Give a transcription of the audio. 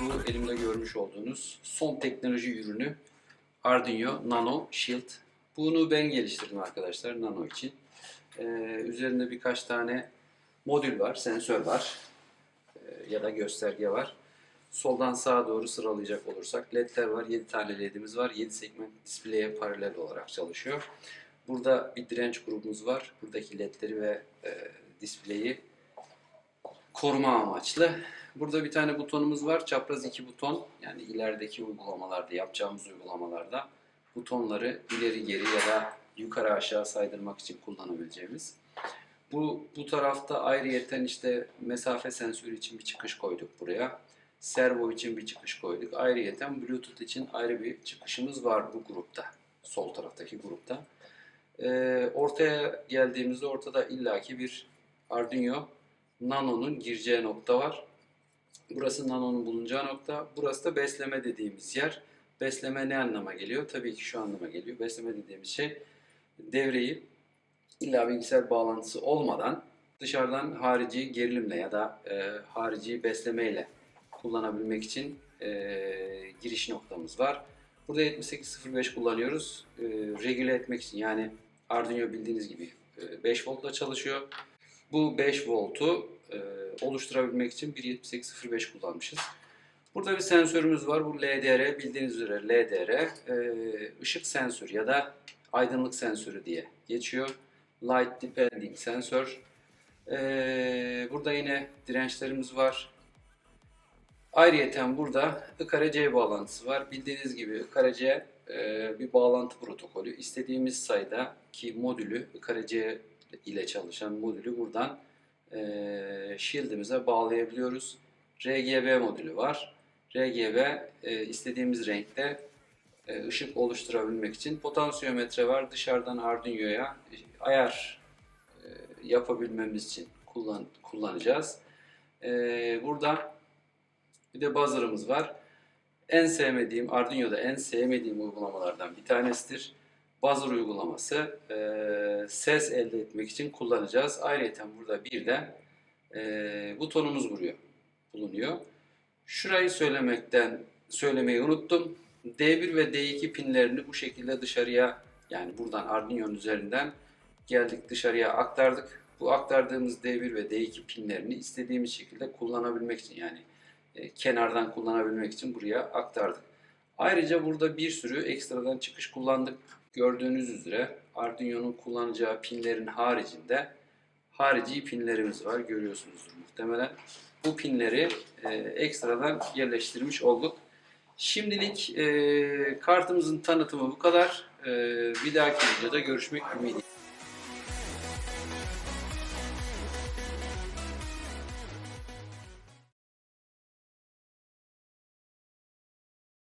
Bu elimde görmüş olduğunuz son teknoloji ürünü Arduino Nano Shield. Bunu ben geliştirdim arkadaşlar Nano için. Ee, üzerinde birkaç tane modül var, sensör var ee, ya da gösterge var. Soldan sağa doğru sıralayacak olursak ledler var. 7 tane ledimiz var. 7 segment display'e paralel olarak çalışıyor. Burada bir direnç grubumuz var. Buradaki ledleri ve e, display'i koruma amaçlı. Burada bir tane butonumuz var. Çapraz iki buton. Yani ilerideki uygulamalarda, yapacağımız uygulamalarda butonları ileri geri ya da yukarı aşağı saydırmak için kullanabileceğimiz. Bu, bu tarafta ayrıyeten işte mesafe sensörü için bir çıkış koyduk buraya. Servo için bir çıkış koyduk. Ayrıyeten Bluetooth için ayrı bir çıkışımız var bu grupta. Sol taraftaki grupta. Ee, ortaya geldiğimizde ortada illaki bir Arduino Nano'nun gireceği nokta var. Burası Nano'nun bulunacağı nokta. Burası da besleme dediğimiz yer. Besleme ne anlama geliyor? Tabii ki şu anlama geliyor. Besleme dediğimiz şey devreyi illa bilgisayar bağlantısı olmadan dışarıdan harici gerilimle ya da e, harici beslemeyle kullanabilmek için e, giriş noktamız var. Burada 7805 kullanıyoruz. E, regüle etmek için yani Arduino bildiğiniz gibi e, 5 voltla çalışıyor. Bu 5 voltu e, oluşturabilmek için bir 7805 kullanmışız. Burada bir sensörümüz var. Bu LDR bildiğiniz üzere LDR e, ışık sensörü ya da aydınlık sensörü diye geçiyor. Light Depending sensör. E, burada yine dirençlerimiz var. Ayrıyeten burada I kare C bağlantısı var. Bildiğiniz gibi I kare C e, bir bağlantı protokolü. İstediğimiz sayıdaki modülü I kare C ile çalışan modülü buradan e, shield'imize bağlayabiliyoruz. RGB modülü var. RGB e, istediğimiz renkte e, ışık oluşturabilmek için potansiyometre var. Dışarıdan Arduino'ya ayar e, yapabilmemiz için kullan, kullanacağız. E, burada bir de buzzer'ımız var. En sevmediğim, Arduino'da en sevmediğim uygulamalardan bir tanesidir. Buzzer uygulaması e, ses elde etmek için kullanacağız. Ayrıca burada bir de e, butonumuz vuruyor, bulunuyor. Şurayı söylemekten söylemeyi unuttum. D1 ve D2 pinlerini bu şekilde dışarıya yani buradan Arduino'nun üzerinden geldik dışarıya aktardık. Bu aktardığımız D1 ve D2 pinlerini istediğimiz şekilde kullanabilmek için yani e, kenardan kullanabilmek için buraya aktardık. Ayrıca burada bir sürü ekstradan çıkış kullandık. Gördüğünüz üzere Arduino'nun kullanacağı pinlerin haricinde harici pinlerimiz var. Görüyorsunuzdur muhtemelen. Bu pinleri e, ekstradan yerleştirmiş olduk. Şimdilik e, kartımızın tanıtımı bu kadar. E, bir dahaki videoda görüşmek ümidiyle.